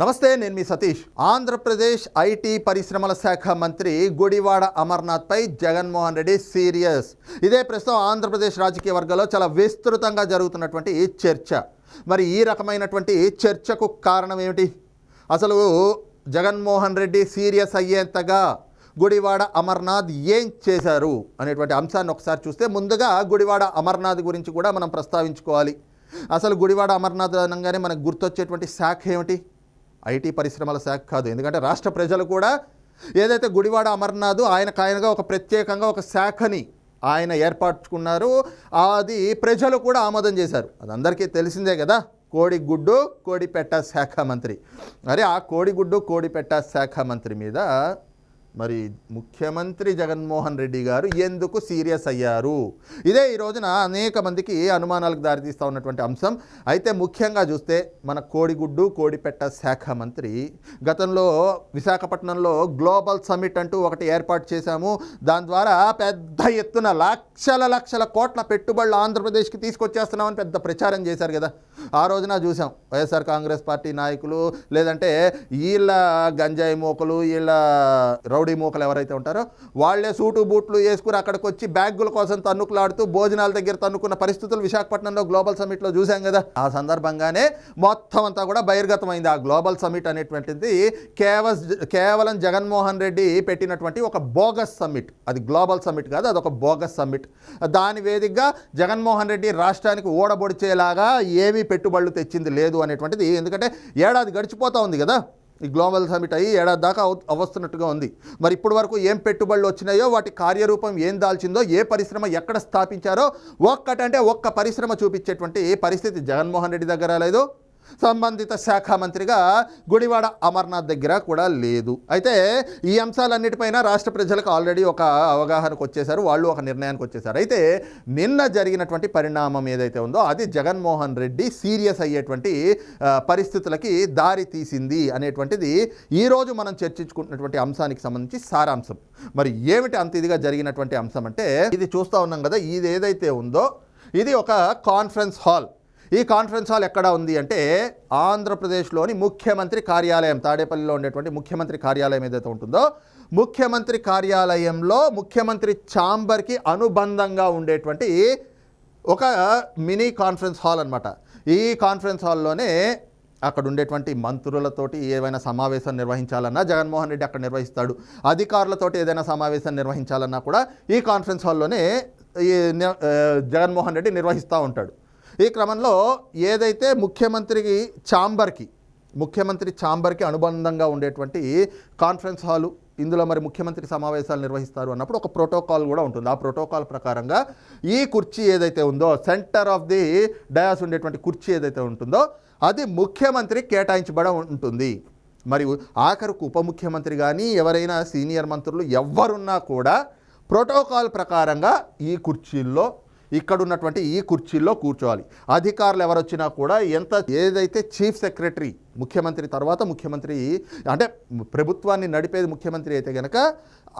నమస్తే నేను మీ సతీష్. ఆంధ్రప్రదేశ్ ఐటీ పరిశ్రమల శాఖ మంత్రి గుడివాడ అమర్నాథ్పై జగన్మోహన్ రెడ్డి సీరియస్. ఇదే ప్రస్తుతం ఆంధ్రప్రదేశ్ రాజకీయ వర్గాల్లో చాలా విస్తృతంగా జరుగుతున్నటువంటి ఈ చర్చ. మరి ఈ రకమైనటువంటి చర్చకు కారణం ఏమిటి? అసలు జగన్మోహన్ రెడ్డి సీరియస్ అయ్యేంతగా గుడివాడ అమర్నాథ్ ఏం చేశారు అనేటువంటి అంశాన్ని ఒకసారి చూస్తే ముందుగా గుడివాడ అమర్నాథ్ గురించి కూడా మనం ప్రస్తావించుకోవాలి. అసలు గుడివాడ అమర్నాథ్ అనగానే మనకు గుర్తొచ్చేటువంటి శాఖ ఏమిటి? ఐటీ పరిశ్రమల శాఖ కాదు. ఎందుకంటే రాష్ట్ర ప్రజలు కూడా ఏదైతే గుడివాడ అమర్నాథ్ ఆయనకు ఆయనగా ఒక ప్రత్యేకంగా ఒక శాఖని ఆయన ఏర్పరచుకున్నారు. అది ప్రజలు కూడా ఆమోదం చేశారు. అది అందరికీ తెలిసిందే కదా. కోడిగుడ్డు కోడిపెట్ట శాఖ మంత్రి. మరి ఆ కోడిగుడ్డు కోడిపెట్ట శాఖ మంత్రి మీద మరి ముఖ్యమంత్రి జగన్మోహన్ రెడ్డి గారు ఎందుకు సీరియస్ అయ్యారు? ఇదే ఈ రోజున అనేక మందికి అనుమానాలకు దారితీస్తూ ఉన్నటువంటి అంశం. అయితే ముఖ్యంగా చూస్తే మన కోడిగుడ్డు కోడిపెట్ట శాఖ మంత్రి గతంలో విశాఖపట్నంలో గ్లోబల్ సమ్మిట్ అంటూ ఒకటి ఏర్పాటు చేశాము. దాని ద్వారా పెద్ద ఎత్తున లక్షల లక్షల కోట్ల పెట్టుబడులు ఆంధ్రప్రదేశ్కి తీసుకొచ్చేస్తున్నామని పెద్ద ప్రచారం చేశారు కదా. ఆ రోజున చూసాం వైఎస్ఆర్ కాంగ్రెస్ పార్టీ నాయకులు లేదంటే వీళ్ళ గంజాయి మోకలు వీళ్ళ రౌడీ మూకలు ఎవరైతే ఉంటారో వాళ్ళే సూటు బూట్లు వేసుకుని అక్కడికి వచ్చి బ్యాగుల కోసం తన్నుకులాడుతూ భోజనాల దగ్గర తన్నుకున్న పరిస్థితులు విశాఖపట్నంలో గ్లోబల్ సమ్మిట్లో చూసాం కదా. ఆ సందర్భంగానే మొత్తం అంతా కూడా బహిర్గతమైంది. ఆ గ్లోబల్ సమిట్ అనేటువంటిది కేవస్ కేవలం జగన్మోహన్ రెడ్డి పెట్టినటువంటి ఒక బోగస్ సమ్మిట్. అది గ్లోబల్ సమ్మిట్ కాదు అదొక బోగస్ సమ్మిట్. దాని వేదికగా జగన్మోహన్ రెడ్డి రాష్ట్రానికి ఓడబొడిచేలాగా ఏమీ పెట్టుబడులు తెచ్చింది లేదు అనేటువంటిది. ఎందుకంటే ఏడాది గడిచిపోతూ ఉంది కదా. ఈ గ్లోబల్ సమిట్ అయ్యి ఏడాది దాకా అవస్తున్నట్టుగా ఉంది. మరి ఇప్పటి వరకు ఏం పెట్టుబడులు వచ్చినాయో వాటి కార్యరూపం ఏం దాల్చిందో ఏ పరిశ్రమ ఎక్కడ స్థాపించారో ఒక్కటంటే ఒక్క పరిశ్రమ చూపించేటువంటి పరిస్థితి జగన్మోహన్ రెడ్డి దగ్గర లేదు సంబంధిత శాఖ మంత్రిగా గుడివాడ అమర్నాథ్ దగ్గర కూడా లేదు. అయితే ఈ అంశాలన్నిటిపైన రాష్ట్ర ప్రజలకు ఆల్రెడీ ఒక అవగాహనకు వచ్చేసారు వాళ్ళు ఒక నిర్ణయానికి వచ్చేసారు అయితే నిన్న జరిగినటువంటి పరిణామం ఏదైతే ఉందో అది జగన్మోహన్ రెడ్డి సీరియస్ అయ్యేటువంటి పరిస్థితులకి దారి తీసింది అనేటువంటిది ఈరోజు మనం చర్చించుకుంటున్నటువంటి అంశానికి సంబంధించి సారాంశం. మరి ఏమిటి అంత ఇదిగా జరిగినటువంటి అంశం అంటే ఇది చూస్తూ ఉన్నాం కదా ఇది ఏదైతే ఉందో ఇది ఒక కాన్ఫరెన్స్ హాల్. ఈ కాన్ఫరెన్స్ హాల్ ఎక్కడ ఉంది అంటే ఆంధ్రప్రదేశ్లోని ముఖ్యమంత్రి కార్యాలయం తాడేపల్లిలో ఉండేటువంటి ముఖ్యమంత్రి కార్యాలయం ఏదైతే ఉంటుందో ముఖ్యమంత్రి కార్యాలయంలో ముఖ్యమంత్రి ఛాంబర్కి అనుబంధంగా ఉండేటువంటి ఒక మినీ కాన్ఫరెన్స్ హాల్ అనమాట ఈ కాన్ఫరెన్స్ హాల్లోనే అక్కడ ఉండేటువంటి మంత్రులతోటి ఏవైనా సమావేశం నిర్వహించాలన్నా జగన్మోహన్ రెడ్డి అక్కడ నిర్వహిస్తాడు. అధికారులతోటి ఏదైనా సమావేశం నిర్వహించాలన్నా కూడా ఈ కాన్ఫరెన్స్ హాల్లోనే ఈ జగన్మోహన్ రెడ్డి నిర్వహిస్తూ ఉంటాడు. ఈ క్రమంలో ఏదైతే ముఖ్యమంత్రికి ఛాంబర్కి ముఖ్యమంత్రి ఛాంబర్కి అనుబంధంగా ఉండేటువంటి కాన్ఫరెన్స్ హాలు ఇందులో మరి ముఖ్యమంత్రి సమావేశాలు నిర్వహిస్తారు అన్నప్పుడు ఒక ప్రోటోకాల్ కూడా ఉంటుంది. ఆ ప్రోటోకాల్ ప్రకారంగా ఈ కుర్చీ ఏదైతే ఉందో సెంటర్ ఆఫ్ ది డయాస్ ఉండేటువంటి కుర్చీ ఏదైతే ఉంటుందో అది ముఖ్యమంత్రి కేటాయించబడ ఉంటుంది. మరియు ఆఖరుకు ఉప ముఖ్యమంత్రి కానీ ఎవరైనా సీనియర్ మంత్రులు ఎవరున్నా కూడా ప్రోటోకాల్ ప్రకారంగా ఈ కుర్చీల్లో ఇక్కడ ఉన్నటువంటి ఈ కుర్చీల్లో కూర్చోవాలి. అధికారులు ఎవరు వచ్చినా కూడా ఎంత ఏదైతే చీఫ్ సెక్రటరీ ముఖ్యమంత్రి తర్వాత ముఖ్యమంత్రి అంటే ప్రభుత్వాన్ని నడిపేది ముఖ్యమంత్రి అయితే కనుక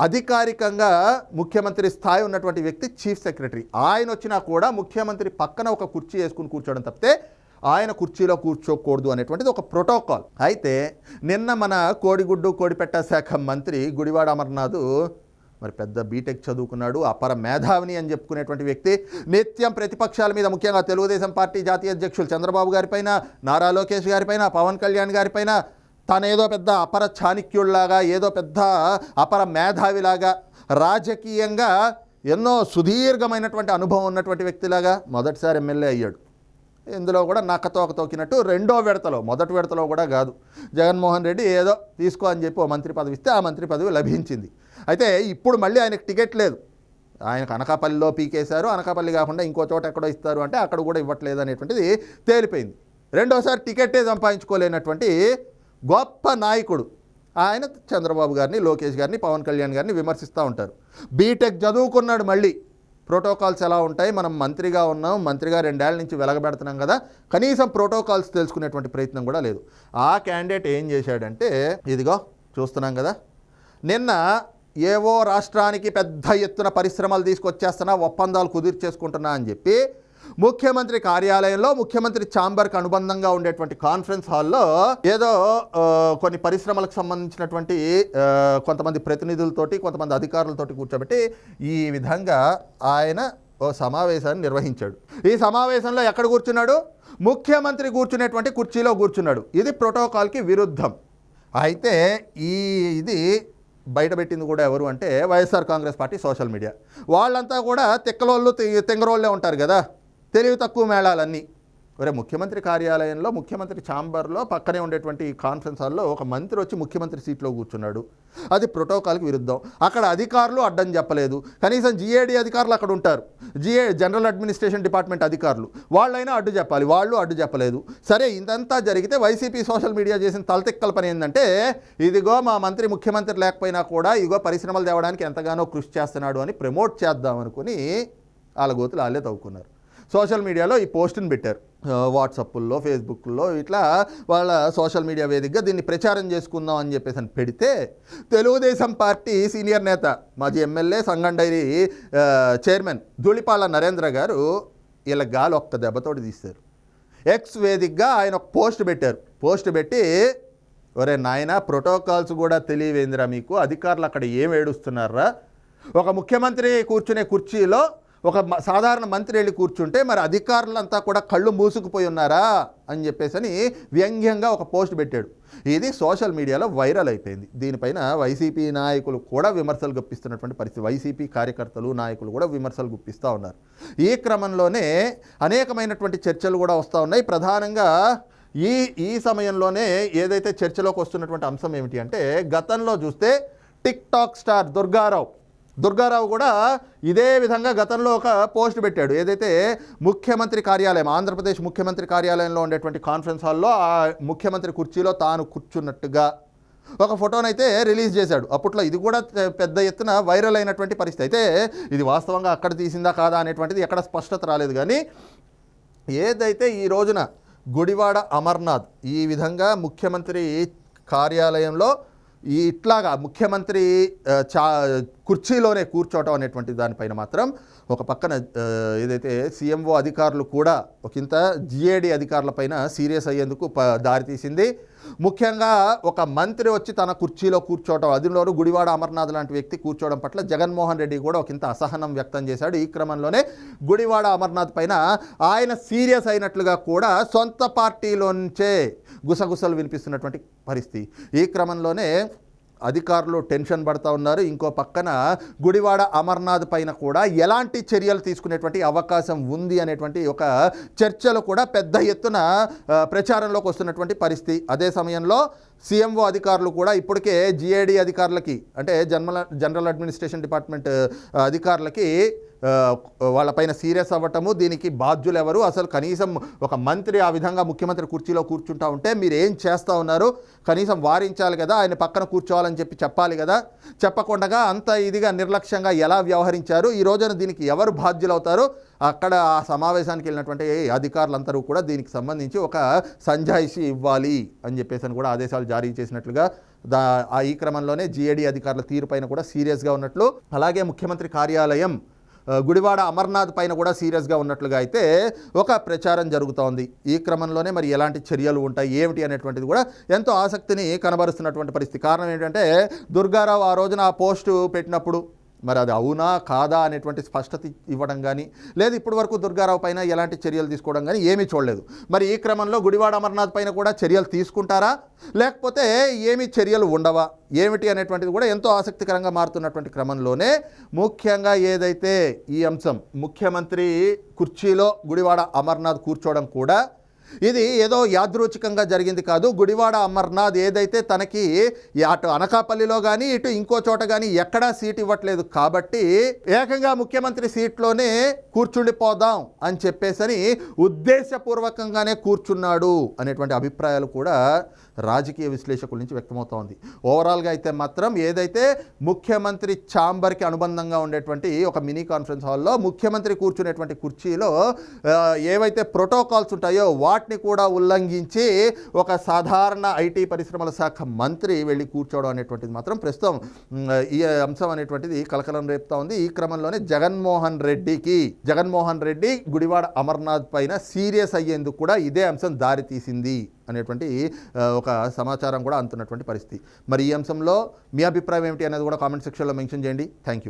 అధికారికంగా ముఖ్యమంత్రి స్థాయి ఉన్నటువంటి వ్యక్తి చీఫ్ సెక్రటరీ. ఆయన వచ్చినా కూడా ముఖ్యమంత్రి పక్కన ఒక కుర్చీ వేసుకుని కూర్చోవడం తప్పితే ఆయన కుర్చీలో కూర్చోకూడదు అనేటువంటిది ఒక ప్రోటోకాల్. అయితే నిన్న మన కోడిగుడ్డు కోడిపెట్ట శాఖ మంత్రి గుడివాడ అమర్నాథ్ మరి పెద్ద బీటెక్ చదువుకున్నాడు అపర మేధావిని అని చెప్పుకునేటువంటి వ్యక్తి నిత్యం ప్రతిపక్షాల మీద ముఖ్యంగా తెలుగుదేశం పార్టీ జాతీయ అధ్యక్షులు చంద్రబాబు గారిపైన నారా లోకేష్ గారిపైన పవన్ కళ్యాణ్ గారిపైన తనేదో పెద్ద అపర చాణిక్యుళ్ళాగా ఏదో పెద్ద అపర మేధావిలాగా రాజకీయంగా ఎన్నో సుదీర్ఘమైనటువంటి అనుభవం ఉన్నటువంటి వ్యక్తిలాగా మొదటిసారి ఎమ్మెల్యే అయ్యాడు. ఇందులో కూడా నక్కతోక తోకినట్టు రెండో విడతలో మొదటి విడతలో కూడా కాదు. జగన్మోహన్ రెడ్డి ఏదో తీసుకో అని చెప్పి ఓ మంత్రి పదవి ఇస్తే ఆ మంత్రి పదవి లభించింది. అయితే ఇప్పుడు మళ్ళీ ఆయనకు టికెట్ లేదు. ఆయనకు అనకాపల్లిలో పీకేశారు. అనకాపల్లి కాకుండా ఇంకో చోట ఎక్కడో ఇస్తారు అంటే అక్కడ కూడా ఇవ్వట్లేదు అనేటువంటిది తేలిపోయింది. రెండోసారి టికెట్టే సంపాదించుకోలేనటువంటి గొప్ప నాయకుడు ఆయన చంద్రబాబు గారిని లోకేష్ గారిని పవన్ కళ్యాణ్ గారిని విమర్శిస్తూ ఉంటారు. బీటెక్ చదువుకున్నాడు మళ్ళీ. ప్రోటోకాల్స్ ఎలా ఉంటాయి? మనం మంత్రిగా ఉన్నాం. మంత్రిగా రెండేళ్ళ నుంచి వెలగబెడుతున్నాం కదా. కనీసం ప్రోటోకాల్స్ తెలుసుకునేటువంటి ప్రయత్నం కూడా లేదు. ఆ క్యాండిడేట్ ఏం చేశాడంటే ఇదిగో చూస్తున్నాం కదా. నిన్న ఏవో రాష్ట్రానికి పెద్ద ఎత్తున పరిశ్రమలు తీసుకొచ్చేస్తున్నా ఒప్పందాలు కుదిర్చేసుకుంటున్నా అని చెప్పి ముఖ్యమంత్రి కార్యాలయంలో ముఖ్యమంత్రి ఛాంబర్కి అనుబంధంగా ఉండేటువంటి కాన్ఫరెన్స్ హాల్లో ఏదో కొన్ని పరిశ్రమలకు సంబంధించినటువంటి కొంతమంది ప్రతినిధులతోటి కొంతమంది అధికారులతోటి కూర్చోబెట్టి ఈ విధంగా ఆయన ఓ సమావేశాన్ని నిర్వహించాడు. ఈ సమావేశంలో ఎక్కడ కూర్చున్నాడు? ముఖ్యమంత్రి కూర్చునేటువంటి కుర్చీలో కూర్చున్నాడు. ఇది ప్రోటోకాల్కి విరుద్ధం. అయితే ఈ ఇది బయటపెట్టింది కూడా ఎవరు అంటే YSR Congress party social media. వాళ్ళంతా కూడా తెక్కలోళ్ళు తెంగరోళ్ళే ఉంటారు కదా. తెలివి తక్కువ మేళాలన్నీ. ఒరే ముఖ్యమంత్రి కార్యాలయంలో ముఖ్యమంత్రి ఛాంబర్లో పక్కనే ఉండేటువంటి కాన్ఫరెన్స్ హాల్లో ఒక మంత్రి వచ్చి ముఖ్యమంత్రి సీట్లో కూర్చున్నాడు. అది ప్రోటోకాల్కి విరుద్ధం. అక్కడ అధికారులు అడ్డం చెప్పలేదు. కనీసం జిఏడి అధికారులు అక్కడ ఉంటారు. జిఏ జనరల్ అడ్మినిస్ట్రేషన్ డిపార్ట్మెంట్ అధికారులు. వాళ్ళైనా అడ్డు చెప్పాలి. వాళ్ళు అడ్డు చెప్పలేదు. సరే ఇదంతా జరిగితే వైసీపీ సోషల్ మీడియా చేసిన తలతిక్కల పని ఏంటంటే ఇదిగో మా మంత్రి ముఖ్యమంత్రి లేకపోయినా కూడా ఇదిగో పరిశ్రమలు తేవడానికి ఎంతగానో కృషి చేస్తున్నాడు అని ప్రమోట్ చేద్దాం అనుకుని వాళ్ళ గోతులు వాళ్ళే తవ్వుకున్నారు. సోషల్ మీడియాలో ఈ పోస్టుని పెట్టారు. వాట్సప్ల్లో ఫేస్బుక్లో ఇట్లా వాళ్ళ సోషల్ మీడియా వేదికగా దీన్ని ప్రచారం చేసుకుందాం అని చెప్పేసి అని పెడితే తెలుగుదేశం పార్టీ సీనియర్ నేత మాజీ MLA Sangam dairy chairman Dhulipala Narendra గారు వీళ్ళ గాలి ఒక్క దెబ్బతోటి తీశారు. ఎక్స్ వేదికగా ఆయన ఒక పోస్ట్ పెట్టారు. పోస్ట్ పెట్టి ఒరే నాయన ప్రోటోకాల్స్ కూడా తెలియవేందిరా మీకు? అధికారులు అక్కడ ఏం ఏడుస్తున్నారా? ఒక ముఖ్యమంత్రి కూర్చునే కుర్చీలో ఒక మ- సాధారణ మంత్రి వెళ్ళి కూర్చుంటే మరి అధికారులంతా కూడా కళ్ళు మూసుకుపోయి ఉన్నారా అని చెప్పేసి అని వ్యంగ్యంగా ఒక పోస్ట్ పెట్టాడు. ఇది సోషల్ మీడియాలో వైరల్ అయిపోయింది. దీనిపైన వైసీపీ నాయకులు కూడా విమర్శలు గుప్పిస్తున్నటువంటి పరిస్థితి. వైసీపీ కార్యకర్తలు నాయకులు కూడా విమర్శలు గుప్పిస్తూ ఉన్నారు. ఈ క్రమంలోనే అనేకమైనటువంటి చర్చలు కూడా వస్తూ ఉన్నాయి. ప్రధానంగా ఈ ఈ సమయంలోనే ఏదైతే చర్చలోకి వస్తున్నటువంటి అంశం ఏమిటి అంటే గతంలో చూస్తే TikTok star Durgarao Durgarao కూడా ఇదే విధంగా గతంలో ఒక పోస్ట్ పెట్టాడు. ఏదైతే ముఖ్యమంత్రి కార్యాలయం ఆంధ్రప్రదేశ్ ముఖ్యమంత్రి కార్యాలయంలో ఉండేటువంటి కాన్ఫరెన్స్ హాల్లో ఆ ముఖ్యమంత్రి కుర్చీలో తాను కూర్చున్నట్టుగా ఒక ఫోటోనైతే రిలీజ్ చేశాడు. అప్పట్లో ఇది కూడా పెద్ద ఎత్తున వైరల్ అయినటువంటి పరిస్థితి. అయితే ఇది వాస్తవంగా అక్కడ తీసిందా కాదా అనేటువంటిది ఎక్కడ స్పష్టత రాలేదు. కానీ ఏదైతే ఈ రోజున గుడివాడ అమర్నాథ్ ఈ విధంగా ముఖ్యమంత్రి కార్యాలయంలో ఇట్లాగా ముఖ్యమంత్రి చా కుర్చీలోనే కూర్చోవటం అనేటువంటి దానిపైన మాత్రం ఒక పక్కన ఏదైతే సీఎంఓ అధికారులు కూడా ఒకంత జిఏడి అధికారులపైన సీరియస్ అయ్యేందుకు ప దారితీసింది ముఖ్యంగా ఒక మంత్రి వచ్చి తన కుర్చీలో కూర్చోవటం అదిలోనూ గుడివాడ అమర్నాథ్ లాంటి వ్యక్తి కూర్చోవడం పట్ల జగన్మోహన్ రెడ్డి కూడా ఒకంత అసహనం వ్యక్తం చేశాడు. ఈ క్రమంలోనే గుడివాడ అమర్నాథ్ పైన ఆయన సీరియస్ అయినట్లుగా కూడా సొంత పార్టీలోంచే గుసగుసలు వినిపిస్తున్నటువంటి పరిస్థితి. ఈ క్రమంలోనే అధికారులు టెన్షన్ పడతా ఉన్నారు. ఇంకో పక్కన గుడివాడ అమర్నాథ్ పైన కూడా ఎలాంటి చర్యలు తీసుకునేటువంటి అవకాశం ఉంది అనేటువంటి ఒక చర్చలు కూడా పెద్ద ఎత్తున ప్రచారంలోకి వస్తున్నటువంటి పరిస్థితి. అదే సమయంలో సీఎంఓ అధికారులు కూడా ఇప్పటికే జిఏడి అధికారులకి అంటే జనరల్ జనరల్ అడ్మినిస్ట్రేషన్ డిపార్ట్మెంట్ అధికారులకి వాళ్ళపైన సీరియస్ అవ్వటము దీనికి బాధ్యులు ఎవరు అసలు కనీసం ఒక మంత్రి ఆ విధంగా ముఖ్యమంత్రి కుర్చీలో కూర్చుంటా ఉంటే మీరు ఏం చేస్తూ ఉన్నారు? కనీసం వారించాలి కదా ఆయన పక్కన కూర్చోవాలని చెప్పి చెప్పాలి కదా? చెప్పకుండా అంత ఇదిగా నిర్లక్ష్యంగా ఎలా వ్యవహరించారు? ఈ రోజున దీనికి ఎవరు బాధ్యులు అవుతారు అక్కడ ఆ సమావేశానికి వెళ్ళినటువంటి అధికారులందరూ కూడా దీనికి సంబంధించి ఒక సంజాయిషి ఇవ్వాలి అని చెప్పేసి అని కూడా ఆదేశాలు జారీ చేసినట్లుగా దా ఆ ఈ క్రమంలోనే జీఏడీ అధికారుల తీరుపైన కూడా సీరియస్గా ఉన్నట్లు అలాగే ముఖ్యమంత్రి కార్యాలయం గుడివాడ అమర్నాథ్ పైన కూడా సీరియస్గా ఉన్నట్లుగా అయితే ఒక ప్రచారం జరుగుతోంది. ఈ క్రమంలోనే మరి ఎలాంటి చర్యలు ఉంటాయి ఏమిటి అనేటువంటిది కూడా ఎంతో ఆసక్తిని కనబరుస్తున్నటువంటి పరిస్థితి. కారణం ఏంటంటే దుర్గారావు ఆ రోజున ఆ పోస్టు పెట్టినప్పుడు మరి అది అవునా కాదా అనేటువంటి స్పష్టత ఇవ్వడం కానీ లేదు ఇప్పటి వరకు దుర్గారావు పైన ఎలాంటి చర్యలు తీసుకోవడం కానీ ఏమీ చూడలేదు. మరి ఈ క్రమంలో గుడివాడ అమర్నాథ్ పైన కూడా చర్యలు తీసుకుంటారా? లేకపోతే ఏమి చర్యలు ఉండవా? ఏమిటి అనేటువంటిది కూడా ఎంతో ఆసక్తికరంగా మారుతున్నటువంటి క్రమంలోనే ముఖ్యంగా ఏదైతే ఈ అంశం ముఖ్యమంత్రి కుర్చీలో గుడివాడ అమర్నాథ్ కూర్చోవడం కూడా ఇది ఏదో యాదృచ్ఛికంగా జరిగింది కాదు. గుడివాడ అమర్నాథ్ ఏదైతే తనకి అటు అనకాపల్లిలో కానీ ఇటు ఇంకో చోట కానీ ఎక్కడా సీట్ ఇవ్వట్లేదు కాబట్టి ఏకంగా ముఖ్యమంత్రి సీట్లోనే కూర్చుండిపోదాం అని చెప్పేసని ఉద్దేశపూర్వకంగానే కూర్చున్నాడు అనేటువంటి అభిప్రాయాలు కూడా రాజకీయ విశ్లేషకుల నుంచి వ్యక్తమవుతోంది ఓవరాల్గా అయితే మాత్రం ఏదైతే ముఖ్యమంత్రి ఛాంబర్కి అనుబంధంగా ఉండేటువంటి ఒక మినీ కాన్ఫరెన్స్ హాల్లో ముఖ్యమంత్రి కూర్చునేటువంటి కుర్చీలో ఏవైతే ప్రోటోకాల్స్ ఉంటాయో వాటిని కూడా ఉల్లంఘించి ఒక సాధారణ ఐటీ పరిశ్రమల శాఖ మంత్రి వెళ్ళి కూర్చోవడం అనేటువంటిది మాత్రం ప్రస్తుతం ఈ అంశం అనేటువంటిది కలకలం రేపుతా ఉంది. ఈ క్రమంలోనే జగన్మోహన్ రెడ్డికి జగన్మోహన్ రెడ్డి గుడివాడ అమర్నాథ్ పైన సీరియస్ అయ్యేందుకు కూడా ఇదే అంశం దారి తీసింది అనేటువంటి ఒక సమాచారం కూడా అందుతున్నటువంటి పరిస్థితి. మరి ఈ అంశంలో మీ అభిప్రాయం ఏమిటి అనేది కూడా కామెంట్ సెక్షన్లో మెన్షన్ చేయండి. Thank you.